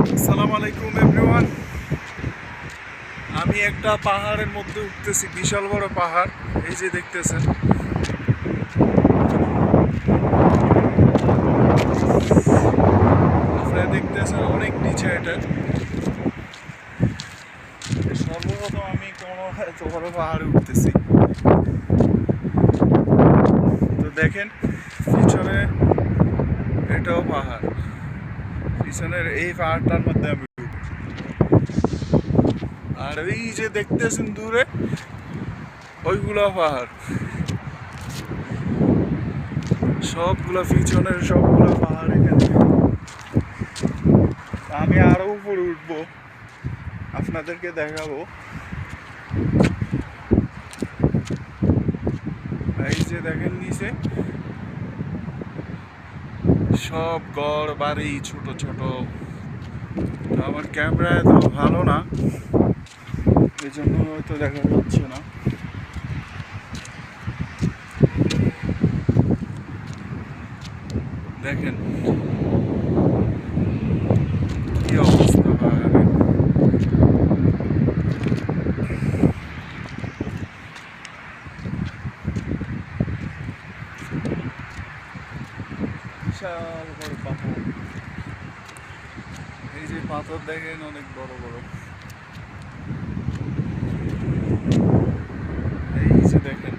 আসসালামু আলাইকুম এভরিওয়ান আমি একটা পাহাড়ের মধ্যে উঠতেছি, বিশাল বড় পাহাড়। এই যে দেখতেছেন। আপনারা দেখতেছেন অনেক নিচে এটা। সর্বপ্রথম আমি কোনো এত বড় পাহাড়ে উঠতেছি। তো দেখেন, পিছনে এটাও পাহাড়। পিছনের এই পাহাড়টার মধ্যে আমি আর এই যে দেখতেছেন দূরে, ওইগুলো পাহাড়। সবগুলো পিছনের সবগুলো পাহাড় এখানে। আমি আরও উপরে উঠবো। আপনাদেরকে দেখাবো। এই যে দেখেন নিচে সব গড় বাড়ি ছোট ছোট। আমার ক্যামেরা এত ভালো না। এই জন্য হয়তো দেখা যাচ্ছে না। দেখেন কি অবস্থা পাহাড়ের পাহাড় এই যে পাথর দেখেন অনেক বড় বড়। এই যে দেখেন,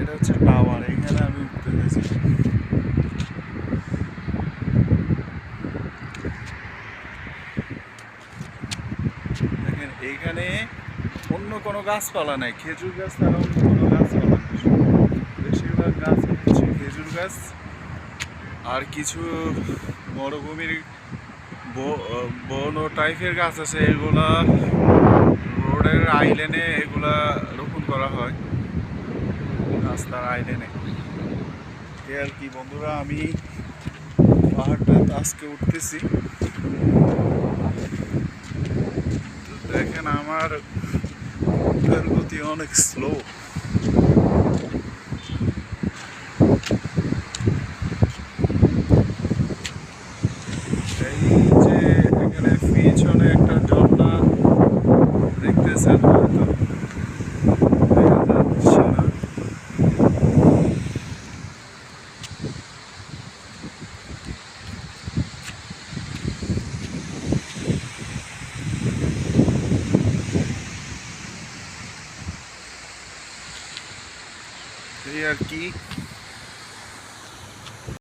এটা হচ্ছে টাওয়ার, এখানে আমি উঠতে গেছি। দেখেন এইখানে অন্য কোনো গাছপালা নাই, খেজুর গাছ তারা অন্য কোনো গাছপালা বেশিরভাগ গাছ হচ্ছে খেজুর গাছ। আর কিছু মরুভূমির বন টাইপের গাছ আছে, এগুলা রোডের আইলেনে এগুলা রোপণ করা হয়। রাস্তার আইলেনে। এ আর কি বন্ধুরা, আমি পাহাড়টা আজকে উঠতেছি। দেখেন আমার গতি অনেক স্লো এই যে এখানে পিছনে একটা ঝর্ণা দেখতেছেন হয়তো দেখা যাচ্ছে না এই আর কি